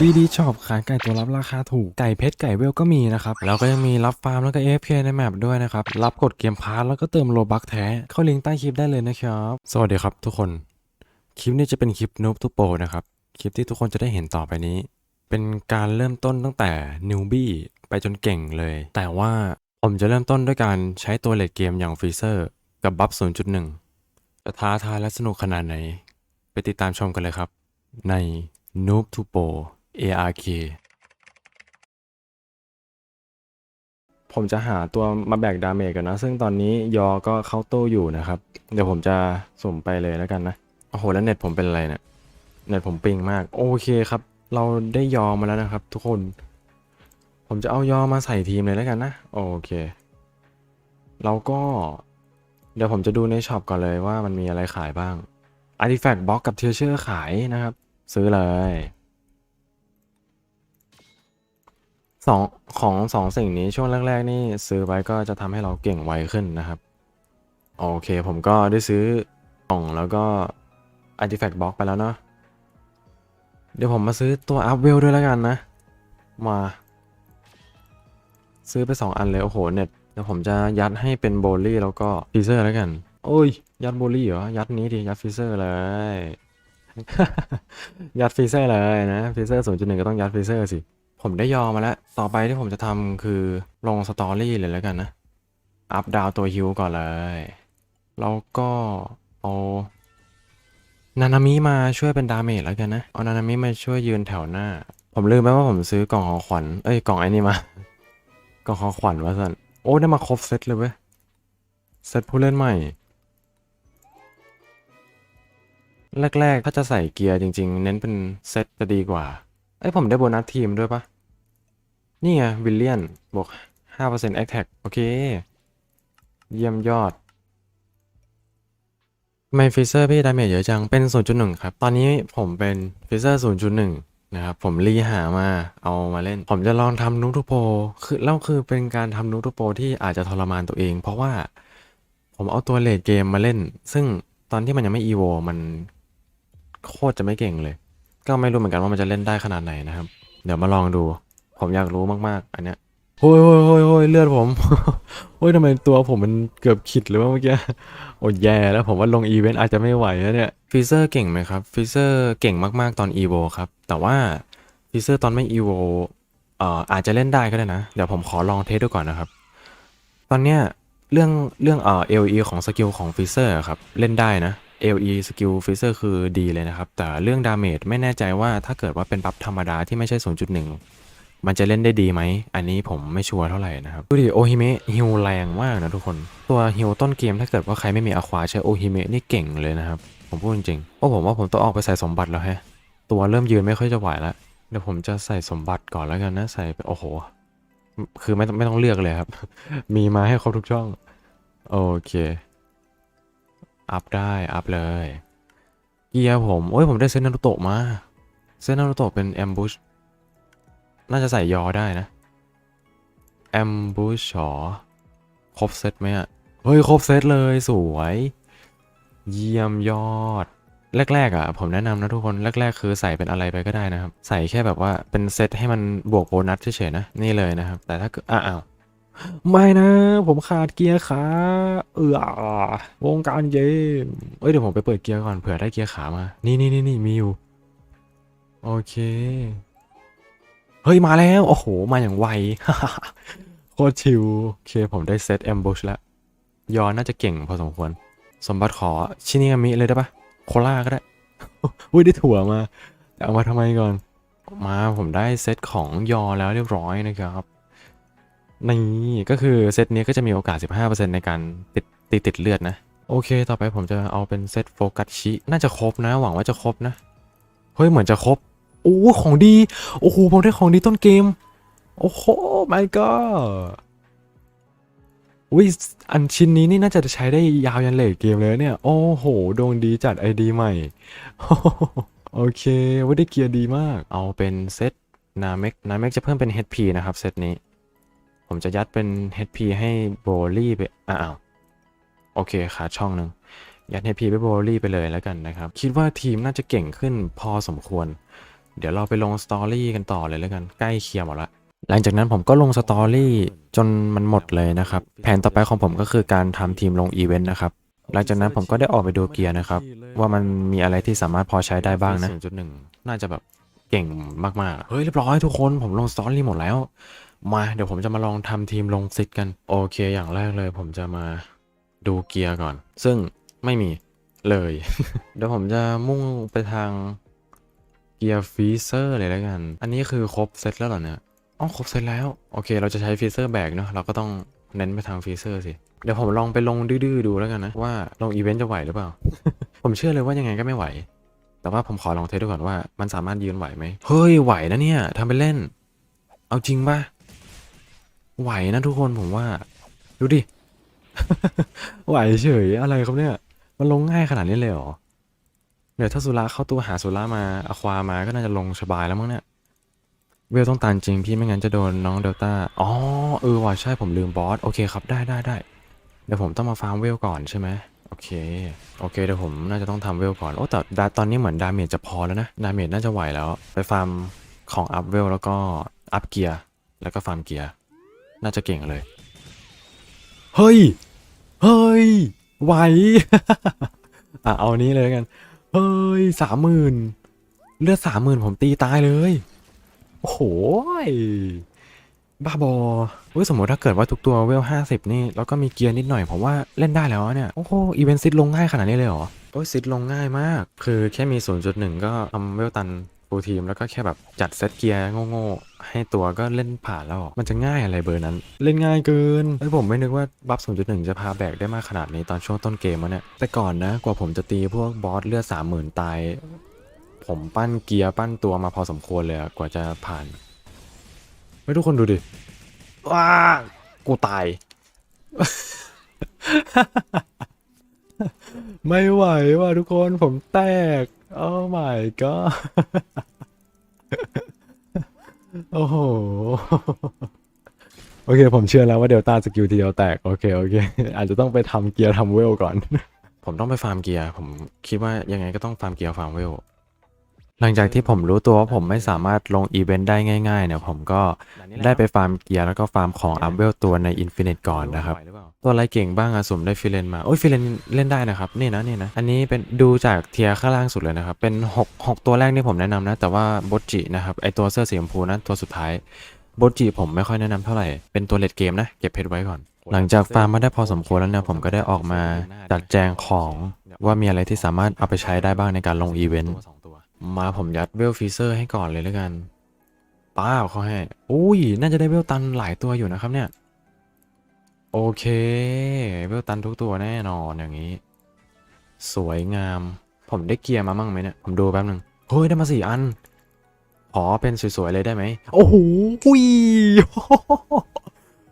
ดีดีชอบขายไก่ตัวรับราคาถูก ไก่เพชรไก่เวลก็มีนะครับ แล้วก็ยังมีรับฟาร์มแล้วก็ AFK ในแมปด้วยนะครับ รับกดเกมพาร์แล้วก็เติมโลบักแท้ เข้าลิงก์ใต้คลิปได้เลยนะครับ สวัสดีครับทุกคน คลิปนี้จะเป็นคลิปนูบทุโปนะครับ คลิปที่ทุกคนจะได้เห็นต่อไปนี้ เป็นการเริ่มต้นตั้งแต่นิวบี้ไปจนเก่งเลย แต่ว่าผมจะเริ่มต้นด้วยการใช้ตัวเลดเกมอย่างฟรีเซอร์กับบัฟ0.1จะท้าทายและสนุกขนาดไหน ไปติดตามชมกันเลยครับ ใน Noob to Pro ARK ผมจะหาตัวมาแบกดาเมจกันนะ ซึ่งตอนนี้ยอก็เข้าตู้อยู่นะครับ เดี๋ยวผมจะสุ่มไปเลยแล้วกันนะ โอ้โห แล้วเน็ตผมเป็นอะไรเนี่ย เน็ตผมปิงมาก โอเคครับ เราได้ยอมาแล้วนะครับ ทุกคน ผมจะเอายอมาใส่ทีมเลยแล้วกันนะ โอเค เราก็ เดี๋ยวผมจะดูในช็อปก่อนเลยว่ามันมีอะไรขายบ้าง Artifact Box กับ t ทเชอร์ขายนะครับ ซื้อเลย สองของสองสิ่งนี้ช่วงแรก ๆ นี่ซื้อไว้ก็จะทำให้เราเก่งไวขึ้นนะครับ โอเคผมก็ได้ซื้อกล่องแล้วก็ Artifact Box ไปแล้วเนาะเดี๋ยวผมมาซื้อตัว Up w e l ด้วยแล้วกันนะ มา ซื้อไป 2 อันเลย โอ้โหเน็ตเดี๋ยวผมจะยัดให้เป็นโบลี่แล้วก็ฟีเซอร์แล้วกัน โอ้ย ยัดโบลี่เหรอ ยัดนี้ดิ ยัดฟีเซอร์เลย ยัดฟีเซอร์เลยนะฟีเซอร์0.1ก็ต้องยัดฟีเซอร์สิ ผมได้ยอมมาแล้ว ต่อไปที่ผมจะทำคือลงสตอรี่เลยแล้วกันนะ อัพดาวตัวฮิวก่อนเลย แล้วก็เอานานามิมาช่วยเป็นดาเมจแล้วกันนะ เอานานามิมาช่วยยืนแถวหน้า ผมลืมไปว่าผมซื้อกล่องของขวัญ เอ้ยกล่องไอ้นี่มา กล่องของขวัญว่าสันโอ้ได้มาครบเซตเลยเว้ย เซตผู้เล่นใหม่ แรก ๆ ถ้าจะใส่เกียร์จริง ๆ เน้นเป็นเซตจะดีกว่า เอ้ยผมได้โบนัสทีมด้วยปะ นี่ไงวิลเลียนบวก5% Attack โอเค เยี่ยมยอดทำไมฟิเซอร์พี่ดาเมจเยอะจัง เป็น 0.1 ครับ ตอนนี้ผมเป็นฟิเซอร์ 0.1 นะครับ ผมรีหามาเอามาเล่น ผมจะลองทำนูทูโปคือแล้วคือเป็นการทำนูทูโปที่อาจจะทรมานตัวเอง เพราะว่าผมเอาตัวเลดเกมมาเล่น ซึ่งตอนที่มันยังไม่อีโวมันโคตรจะไม่เก่งเลย ก็ไม่รู้เหมือนกันว่ามันจะเล่นได้ขนาดไหนนะครับ เดี๋ยวมาลองดู ผมอยากรู้มากๆ อันเนี้ยโอ้ยโอ้ยโอ้ยโอ้ยเลือดผม โอ้ยทำไมตัวผมมันเกือบขิดหรือว่าเมื่อกี้ โอ้ยแย่แล้วผมว่าลงอีเวนต์อาจจะไม่ไหวแล้วเนี่ยฟีเซอร์เก่งไหมครับฟีเซอร์เก่งมากๆตอนอีโวครับ แต่ว่าฟีเซอร์ตอนไม่อีโวเอ่ออาจจะเล่นได้ก็ได้นะ เดี๋ยวผมขอลองเทสดูก่อนนะครับ ตอนเนี้ยเรื่องเรื่องเอ่อ LE ของสกิลของฟีเซอร์ครับ เล่นได้นะ LE สกิลฟีเซอร์คือดีเลยนะครับ แต่เรื่องดาเมจไม่แน่ใจว่าถ้าเกิดว่าเป็นบัฟธรรมดาที่ไม่ใช่ 0.1 มันจะเล่นได้ดีไหม อันนี้ผมไม่ชัวร์เท่าไหร่นะครับ ดูดิโอฮิเมะฮิวแรงมากนะทุกคน ตัวฮิวต้นเกมถ้าเกิดว่าใครไม่มีอควาใช้โอฮิเมะนี่เก่งเลยนะครับ ผมพูดจริงๆโอ้ผมว่าผมต้องออกไปใส่สมบัติแล้วแฮะ ตัวเริ่มยืนไม่ค่อยจะไหวแล้วเดี๋ยวผมจะใส่สมบัติก่อนแล้วกันนะใส่โอ้โห คือไม่ต้องไม่ต้องเลือกเลยครับ มีมาให้ครบทุกช่อง โอเคอัพได้อัพเลยเกียร์ผมโอ้ยผมได้เซนนารุโตะมาเซนนารุโตะเป็นแอมบูช น่าจะใส่ยอได้นะแอมบูชอครบเซตไหมอะเฮ้ย ครบเซตเลยสวย เยี่ยมยอด แรก ๆอะ ผมแนะนำนะทุกคน แรก ๆ คือใส่เป็นอะไรไปก็ได้นะครับ ใส่แค่แบบว่าเป็นเซตให้มันบวกโบนัสเฉยๆนะ นี่เลยนะครับ แต่ถ้าเกิดอ้าวไม่นะ ผมขาดเกียร์ขาเออวงการเกมเอ้ยเดี๋ยวผมไปเปิดเกียร์ก่อนเผื่อได้เกียร์ขามา นี่นี่นี่นี่มีอยู่ โอเค เฮ้ย มาแล้ว โอ้โห มาอย่างไว โคตรชิว โอเค ผมได้เซตแอมบูชแล้ว ยอนน่าจะเก่งพอสมควร สมบัติขอชินิอามิเลยได้ปะโคล่าก็ได้ อุ้ย ได้ถั่วมา เอามาทำไมก่อน มาผมได้เซตของยอแล้วเรียบร้อยนะครับนี่ก็คือเซตนี้ก็จะมีโอกาส 15%ในการติดติดติดเลือดนะ โอเค ต่อไปผมจะเอาเป็นเซตโฟกัสชิ น่าจะครบนะ หวังว่าจะครบนะ เฮ้ย เหมือนจะครบ โอ้ของดี โอ้โหผมได้ของดีต้นเกม โอ้โห my god อุ้ยอันชิ้นนี้นี่น่าจะใช้ได้ยาวยันเลทเกมเลยเนี่ย โอ้โหดวงดีจัดไอดีใหม่ โอเคว่าได้เกียร์ดีมาก เอาเป็นเซตนาเมกนาเมกจะเพิ่มเป็น HP นะครับเซตนี้ ผมจะยัดเป็น HP ให้โบลี่ไป อ้าว โอเคขาดช่องหนึ่งยัด HP ไปโบลี่ไปเลยแล้วกันนะครับ คิดว่าทีมน่าจะเก่งขึ้นพอสมควร เดี๋ยวเราไปลงสตอรี่กันต่อเลยแล้วกันใกล้เคลียร์หมดละหลังจากนั้นผมก็ลงสตอรี่จนมันหมดเลยนะครับ แผนต่อไปของผมก็คือการทำทีมลงอีเวนต์นะครับหลังจากนั้นผมก็ได้ออกไปดูเกียร์นะครับ ว่ามันมีอะไรที่สามารถพอใช้ได้บ้างนะ0.1น่าจะแบบเก่งมากๆ เฮ้ยเรียบร้อยทุกคนผมลงสตอรี่หมดแล้ว มาเดี๋ยวผมจะมาลองทำทีมลงซิดกัน โอเคอย่างแรกเลย ผมจะมาดูเกียร์ก่อน ซึ่งไม่มีเลย เดี๋ยวผมจะมุ่งไปทางเกียร์ฟีเซอร์เลยแล้วกัน อันนี้คือครบเซตแล้วเหรอเนี่ยอ๋อครบเซตแล้ว โอเค เราจะใช้ฟีเซอร์แบกเนาะเราก็ต้องเน้นไปทางฟีเซอร์สิ เดี๋ยวผมลองไปลงดื้อๆดูแล้วกันนะ ว่าลงอีเวนต์จะไหวหรือเปล่า ผมเชื่อเลยว่ายังไงก็ไม่ไหว แต่ว่าผมขอลองเทสดูก่อนว่ามันสามารถยืนไหวไหมเฮ้ยไหวนะเนี่ยทำไปเล่น เอาจริงปะไหวนะทุกคนผมว่า ดูดิไหวเฉยอะไรครับเนี่ย มันลงง่ายขนาดนี้เลยเหรอ เดี๋ยวถ้าสุระเข้าตัวหาสุระมาอความาก็น่าจะลงสบายแล้วมั้งเนี่ยเวลต้องตานจริงพี่ไม่งั้นจะโดนน้องเดลต้าอ๋อเออว่ะใช่ผมลืมบอสโอเคครับได้ได้ได้เดี๋ยวผมต้องมาฟาร์มเวลก่อนใช่ไหมโอเคโอเคเดี๋ยวผมน่าจะต้องทำเวลก่อนโอ้แต่ตอนนี้เหมือนดาเมจจะพอแล้วนะดาเมจน่าจะไหวแล้ว ไปฟาร์มของอัพเวลแล้วก็อัพเกียร์แล้วก็ฟาร์มเกียร์น่าจะเก่งเลย เฮ้ย เฮ้ย ไหว อะ เอานี้เลยกัน เฮ้ยสามหมื่นเลือดสามหมื่นผมตีตายเลย โอ้โหบ้าบอเฮ้ยสมมติถ้าเกิดว่าทุกตัวเวลห้าสิบนี่แล้วก็มีเกียร์นิดหน่อยผมว่าเล่นได้แล้วเนี่ย โอ้โหอีเวนต์ซิดลงง่ายขนาดนี้เลยเหรอ โอ้ยซิดลงง่ายมาก คือแค่มี 0.1 ก็ทำเวลตัน ฟูทีมแล้วก็แค่แบบจัดเซตเกียร์โง่ๆให้ตัวก็เล่นผ่านแล้วมันจะง่ายอะไรเบอร์นั้น เล่นง่ายเกินไอ้ยผมไม่นึกว่าบัฟ0.1 จะพาแบกได้มากขนาดนี้ตอนช่วงต้นเกมวะเนี่ยแต่ก่อนนะกว่าผมจะตีพวกบอสเลือด30,000 ตาย ผมปั้นเกียร์ปั้นตัวมาพอสมควรเลยกว่าจะผ่านไม่ทุกคนดูดิว้ากูตายไม่ไหวว่ะทุกคนผมแตก โอ้ my god โอ้โห โอเค ผมเชื่อแล้วว่าเดลต้าสกิลทีเดียวแตก โอเค โอเค อาจจะต้องไปทำเกียร์ทำเวลก่อน ผมต้องไปฟาร์มเกียร์ ผมคิดว่ายังไงก็ต้องฟาร์มเกียร์ฟาร์มเวล หลังจากที่ผมรู้ตัวว่าผมไม่สามารถลงอีเวนต์ได้ง่ายๆเนี่ยผมก็ได้ไปฟาร์มเกียร์แล้วก็ฟาร์มของอัพเวลตัวในอินฟินิตก่อนนะครับ ตัวอะไรเก่งบ้างอะสุ่มได้ฟิเลนมา โอ้ยฟิเลนเล่นได้นะครับ นี่นะนี่นะ อันนี้เป็นดูจากเทียร์ข้างล่างสุดเลยนะครับ เป็น 6 6 ตัวแรกที่ผมแนะนำนะ แต่ว่าบจินะครับไอตัวเสื้อสีชมพูนะตัวสุดท้ายบจิผมไม่ค่อยแนะนำเท่าไหร่เป็นตัวเลดเกมนะเก็บเพชรไว้ก่อนหลังจากฟาร์มมาได้พอสมควรแล้วเนี่ยผมก็ได้ออกมาจัดแจงของว่ามีอะไรที่สามารถเอาไปใช้ได้บ้างในการลงอีเวนต์ มาผมยัดเวลฟีเซอร์ให้ก่อนเลยแล้วกัน ป้าเขาให้ อุ้ย น่าจะได้เวลตันหลายตัวอยู่นะครับเนี่ย โอเค เวลตันทุกตัวแน่นอนอย่างนี้ สวยงาม ผมได้เกียร์มามั่งไหมเนี่ย ผมดูแป๊บหนึ่งเฮ้ย ได้มาสี่อัน ขอเป็นสวยๆเลยได้ไหม โอ้โหอุ้ย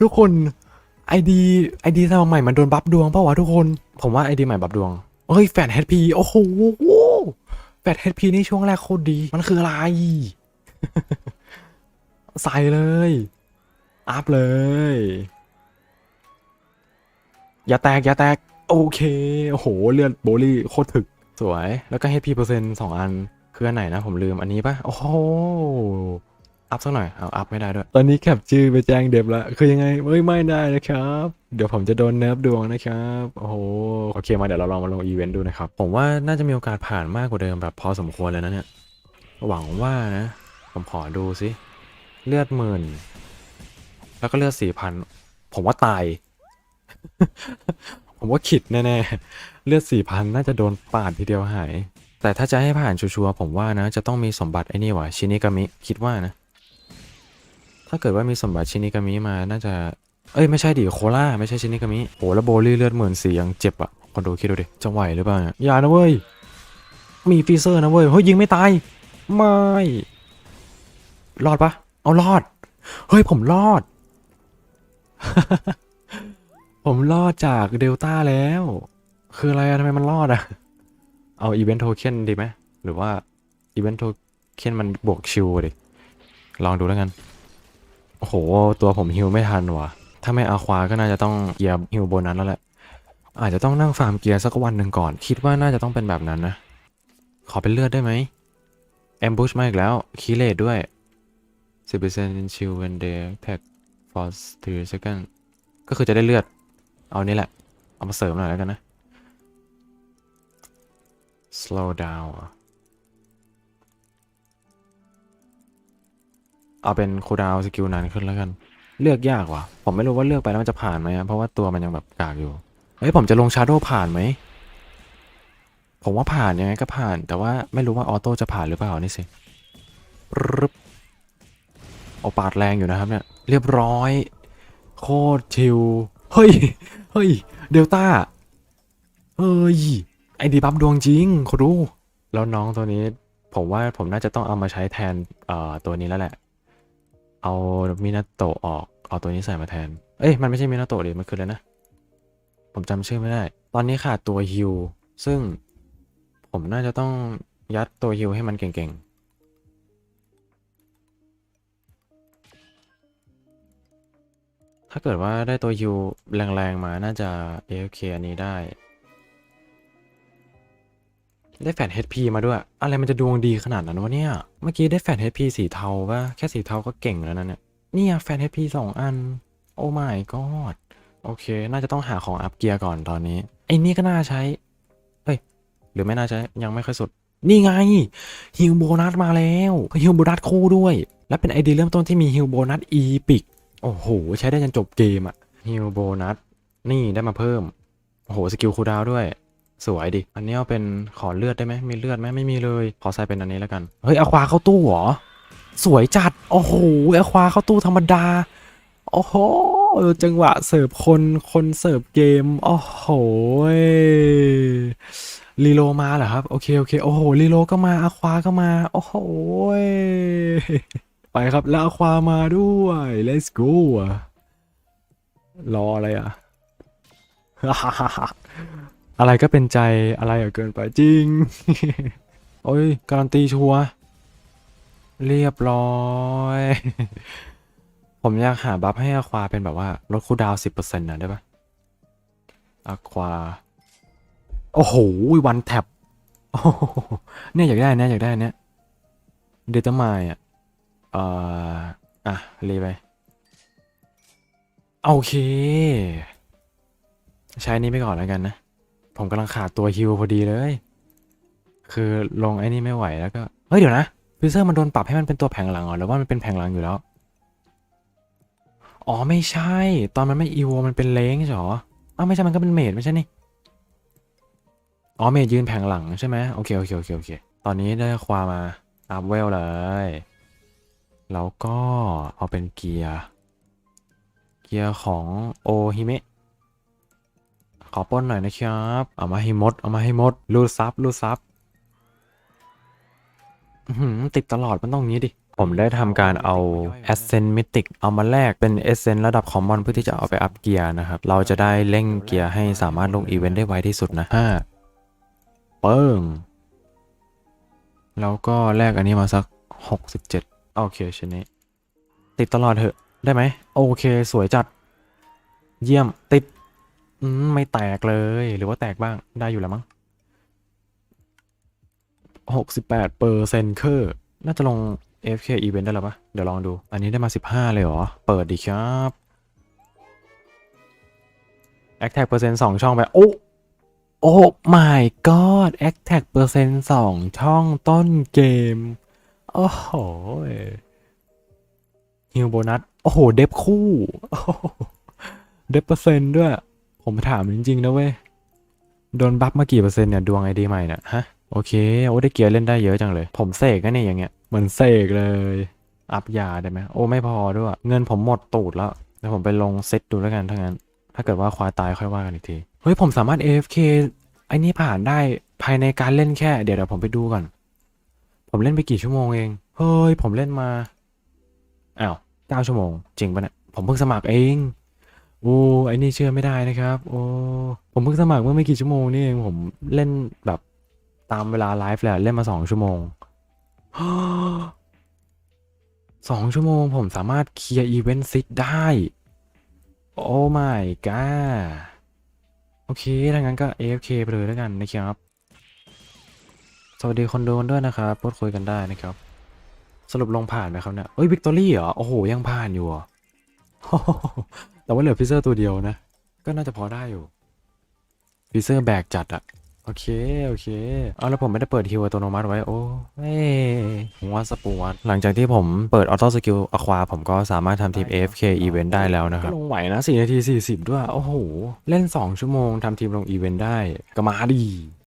ทุกคนไอดีไอดีสมัยใหม่มันโดนบัฟดวงเปล่าวะทุกคน ผมว่าไอดีใหม่บัฟดวงเฮ้ยแฟนเฮดพีโอ้โห แฟดเฮดพีนี่ช่วงแรกโคตรดี มันคืออะไร ใส่เลย อัพเลย อย่าแตก อย่าแตก โอเค โอ้โห เลือดโบลี่โคตรถึก สวย แล้วก็ HP เปอร์เซ็นต์สองอัน คืออันไหนนะ ผมลืมอันนี้ปะโอ้โห อัพสักหน่อยเอาอัพไม่ได้ด้วย ตอนนี้แคปชื่อไปแจ้งเดฟแล้วคือยังไงเอ้ยไม่ได้นะครับ เดี๋ยวผมจะโดนเนิร์ฟดวงนะครับ โอ้โห โอเคมาเดี๋ยวเราลองมาลงอีเวนต์ดูนะครับ ผมว่าน่าจะมีโอกาสผ่านมากกว่าเดิมแบบพอสมควรเลยนะเนี่ย หวังว่านะ ผมขอดูสิ เลือดหมื่น แล้วก็เลือดสี่พัน ผมว่าตาย ผมว่าขิดแน่ๆ เลือดสี่พันน่าจะโดนปาดทีเดียวหาย แต่ถ้าจะให้ผ่านชัวร์ๆผมว่านะ จะต้องมีสมบัติไอ้นี่ว่ะชินิกามิ คิดว่านะ ถ้าเกิดว่ามีสมบัติชินิกามิมา น่าจะ เอ้ยไม่ใช่ดิโคล่าไม่ใช่ชินิกามิโหแล้วโบลี่เลือดหมื่นสี่ยังเจ็บอะคนดูคิดดูดิจะไหวหรือเปล่ายอย่านะเว้ย มีฟีเซอร์นะเว้ย เฮ้ยยิงไม่ตาย ไม่ รอดปะเอารอด เฮ้ยผมรอด ผมรอดจากเดลต้าแล้ว คืออะไรอะทำไมมันรอดอะเอาอีเวนต์โทเค็นดีไหมหรือว่าอีเวนต์โทเค็นมันบวกชิวดิลองดูแล้วกัน โอ้โห ตัวผมฮิวไม่ทันว่ะ ถ้าไม่อาควาก็น่าจะต้องเกียร์ฮิวโบนัสแล้วแหละ อาจจะต้องนั่งฟาร์มเกียร์สักวันหนึ่งก่อน คิดว่าน่าจะต้องเป็นแบบนั้นนะ ขอเป็นเลือดได้ไหม ambush มาอีกแล้ว คีเลดด้วย 10% in chill when they attack for 3 second ก็คือจะได้เลือด เอานี่แหละ เอามาเสริมหน่อยแล้วกันนะ slow down เอาเป็นคูดาวสกิลนานขึ้นแล้วกัน เลือกยากว่ะ ผมไม่รู้ว่าเลือกไปแล้วมันจะผ่านไหมเพราะว่าตัวมันยังแบบกากอยู่ เฮ้ยผมจะลงชาร์โดผ่านไหม ผมว่าผ่านยังไงก็ผ่าน แต่ว่าไม่รู้ว่าออโต้จะผ่านหรือเปล่านี่สิรึบเอาปาดแรงอยู่นะครับเนี่ย เรียบร้อย โคตรชิลเฮ้ย เฮ้ย เดลต้าเฮ้ย ไอดีบัฟดวงจริงคุณดู แล้วน้องตัวนี้ ผมว่าผมน่าจะต้องเอามาใช้แทนเอ่อตัวนี้แล้วแหละ เอามินาโตะออก เอาตัวนี้ใส่มาแทน เอ้ย มันไม่ใช่มินาโตะเดิมันคืออะไรนะ ผมจำชื่อไม่ได้ ตอนนี้ขาดตัวฮิว ซึ่งผมน่าจะต้องยัดตัวฮิวให้มันเก่งๆ ถ้าเกิดว่าได้ตัวฮิวแรงๆมา น่าจะ AFK อันนี้ได้ ได้แฟน HP มาด้วย อะไรมันจะดวงดีขนาดนั้นวะเนี่ย เมื่อกี้ได้แฟน HP สีเทาปะแค่สีเทาก็เก่งแล้วนะเนี่ยเนี่ยแฟน HP สองอัน โอ้ my god โอเค น่าจะต้องหาของอัพเกียร์ก่อนตอนนี้ ไอ้นี่ก็น่าใช้ เอ้ย หรือไม่น่าใช้ ยังไม่ค่อยสุด นี่ไง ฮิวโบนัสมาแล้วฮิวโบนัสคู่ด้วย และเป็นไอเดียเริ่มต้นที่มีฮิวโบนัสอีพิก โอ้โห ใช้ได้จนจบเกมอะฮิวโบนัส นี่ได้มาเพิ่ม โอ้โห สกิลคูดาวด้วย สวยดิ อันนี้เอาเป็นขอเลือดได้ไหมมีเลือดไหมไม่มีเลย ขอใส่เป็นอันนี้แล้วกัน เฮ้ยอควาเข้าตู้เหรอ สวยจัด โอ้โหอควาเข้าตู้ธรรมดา โอ้โห จังหวะเสิร์ฟคน คนเสิร์ฟเกม โอ้โหลีโลมาเหรอครับ โอเค โอเค โอ้โหลีโลก็มาอควาก็มา โอ้โห ไปครับแล้วอความาด้วย let's go รออะไรอะ อะไรก็เป็นใจอะไรอะเกินไปจริง โอ้ย การันตีชัวเรียบร้อย ผมอยากหาบัฟให้อควาเป็นแบบว่าลดคูดาวสิบเปอร์เซ็นต์นะได้ปะอควา โอ้โห วันแท็บโอ้โหเนี่ยอยากได้เนี่ยอยากได้เนี่ยเดต้ามอะเอ่ออะรีไปโอเค ใช้นี้ไปก่อนแล้วกันนะ ผมกำลังขาดตัวฮิวพอดีเลย คือลงไอ้นี่ไม่ไหวแล้วก็ เฮ้ยเดี๋ยวนะฟิเซอร์มันโดนปรับให้มันเป็นตัวแผงหลังเหรอหรือว่ามันเป็นแผงหลังอยู่แล้ว อ๋อไม่ใช่ ตอนมันไม่อีโวมันเป็นเลงใช่หรออ้าวไม่ใช่มันก็เป็นเมดไม่ใช่นี่ อ๋อเมดยืนแผงหลังใช่ไหมโอเคโอเคโอเคโอเค ตอนนี้ได้ความมาอัพเวลเลย แล้วก็เอาเป็นเกียร์ เกียร์ของโอฮิเมะ ขอปล้นหน่อยนะครับ เอามาให้หมด เอามาให้หมด รูดซับรูดซับหือติดตลอดมันต้องงี้ดิ ผมได้ทำการเอา Ascent Mythic เอามาแลกเป็น Ascent ระดับ Common เพื่อที่จะเอาไปอัพเกียร์นะครับ เราจะได้เร่งเกียร์ให้สามารถลงอีเวนต์ได้ไวที่สุดนะห้าเปิ้ง แล้วก็แลกอันนี้มาสัก 67 โอเคชิ้นนี้ติดตลอดเถอะ ได้ไหม โอเค สวยจัด เยี่ยมติด อืมไม่แตกเลย หรือว่าแตกบ้างได้อยู่แล้วมั้งหกสิบแปดเปอร์เซนเคอร์น่าจะลง fk Event ได้แล้วปะเดี๋ยวลองดู อันนี้ได้มาสิบห้าเลยเหรอ เปิดดีครับ a t t a c k เปอร์เซ็นต์สองช่องไป โอ้โอ้ my god a t t a c k เปอร์เซ็นต์สองช่องต้นเกม โอ้โหฮิวโบนัส โอ้โห เดฟคู่ เดฟเปอร์เซ็นต์ด้วย ผมถามจริงๆนะเว้ย โดนบัฟมากี่เปอร์เซ็นต์เนี่ยดวงไอดีใหม่เนี่ยฮะ โอเค โอ้ได้เกียร์เล่นได้เยอะจังเลย ผมเสกนะเนี่ยอย่างเงี้ย เหมือนเสกเลย อัพยาได้ไหม โอ้ไม่พอด้วย เงินผมหมดตูดแล้ว เดี๋ยวผมไปลงเซตดูแล้วกันถ้างั้น ถ้าเกิดว่าควายตายค่อยว่ากันอีกที เฮ้ยผมสามารถ AFK ไอ้นี่ผ่านได้ภายในการเล่นแค่ เดี๋ยวเดี๋ยวผมไปดูก่อน ผมเล่นไปกี่ชั่วโมงเอง เฮ้ยผมเล่นมา อ้าวเก้าชั่วโมง จริงปะเนี่ย ผมเพิ่งสมัครเอง โอ้ไอ้นี่เชื่อไม่ได้นะครับ โอ้ผมเพิ่งสมัครเมื่อไม่กี่ชั่วโมงนี่เองผมเล่นแบบตามเวลาไลฟ์แหละเล่นมาสองชั่วโมงสองชั่วโมงผมสามารถเคลียร์อีเวนต์ซิดได้ โอ้ my god โอเคถ้างั้นก็ AFK ไปเลยแล้วกันนะครับ สวัสดีคนดูกันด้วยนะครับพูดคุยกันได้นะครับ สรุปลงผ่านไหมครับเนี่ยเอ้ยวิกตอรี่เหรอ โอ้โห ยังผ่านอยู่เหรอ แต่ว่าเหลือฟิเซอร์ตัวเดียวนะ ก็น่าจะพอได้อยู่ฟิเซอร์แบกจัดอะโอเค โอเค เอาแล้วผมไม่ได้เปิดฮิวอัตโนมัติไว้ โอ้เอ้ยผมว่าสปูวัตหลังจากที่ผมเปิดออโต้สกิลอควาผมก็สามารถทำทีม AFK Event ได้แล้วนะครับก็ลงไหวนะ 4 นาที 40 ด้วย โอ้โห เล่น 2 ชั่วโมงทำทีมลงอีเวนต์ได้ ก็มาดี